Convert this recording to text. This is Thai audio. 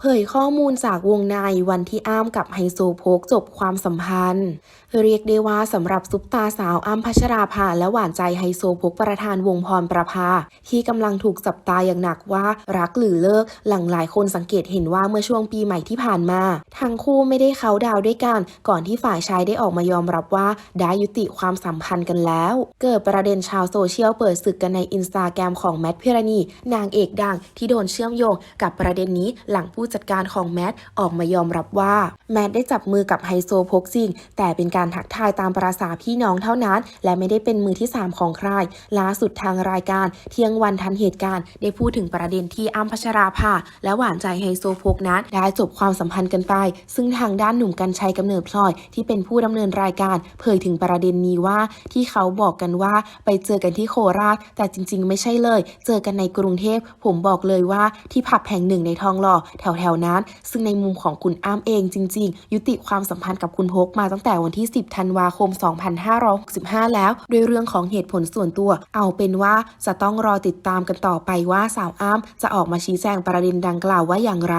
เผยข้อมูลจากวงในวันที่อ้ำกับไฮโซโพกจบความสัมพันธ์ เรียกได้ว่าสำหรับซุปตาสาวอ้ำพัชราภาและหวานใจไฮโซโพกประธานวงพรประภา ที่กำลังถูกจับตาอย่างหนักว่ารักหรือเลิก หลังหลายคนสังเกตเห็นว่าเมื่อช่วงปีใหม่ที่ผ่านมา ทั้งคู่ไม่ได้เขาดาวด้วยกัน ก่อนที่ฝ่ายชายได้ออกมายอมรับว่าได้ยุติความสัมพันธ์กันแล้ว เกิดประเด็นชาวโซเชียลเปิดศึกกันในอินสตาแกรมของแมทพิรณีนางเอกดังที่โดนเชื่อมโยงกับประเด็นนี้หลังผู้จัดการของแมทออกมายอมรับว่า แมทได้จับมือกับไฮโซโพกจริงแต่เป็นการทักทายตามประษาพี่น้องเท่านั้น และไม่ได้เป็นมือที่ 3 ของใครล่าสุดทางรายการ เที่ยงวันทันเหตุการณ์ ได้พูดถึงประเด็นที่อ้ำพัชราภาและหวานใจไฮโซโพกนั้นได้จบความสัมพันธ์กันไป ซึ่งทางด้านหนุ่มกัญชัยกำเนิดพลอย ที่เป็นผู้ดำเนินรายการ เผยถึงประเด็นนี้ว่าที่เขาบอกกันว่าไปเจอกันที่โคราช แต่จริง ๆ ไม่ใช่เลย เจอกันในกรุงเทพผมบอกเลยว่าที่ผับแห่งหนึ่งในทองหล่อแถวๆนั้น ซึ่งในมุมของคุณอ้ำเองจริง ๆ ยุติความสัมพันธ์กับคุณพกมาตั้งแต่วันที่ 10 ธันวาคม 2565 แล้วด้วยเรื่องของเหตุผลส่วนตัว เอาเป็นว่าจะต้องรอติดตามกันต่อไปว่าสาวอ้ำจะออกมาชี้แจงประเด็นดังกล่าวว่าอย่างไร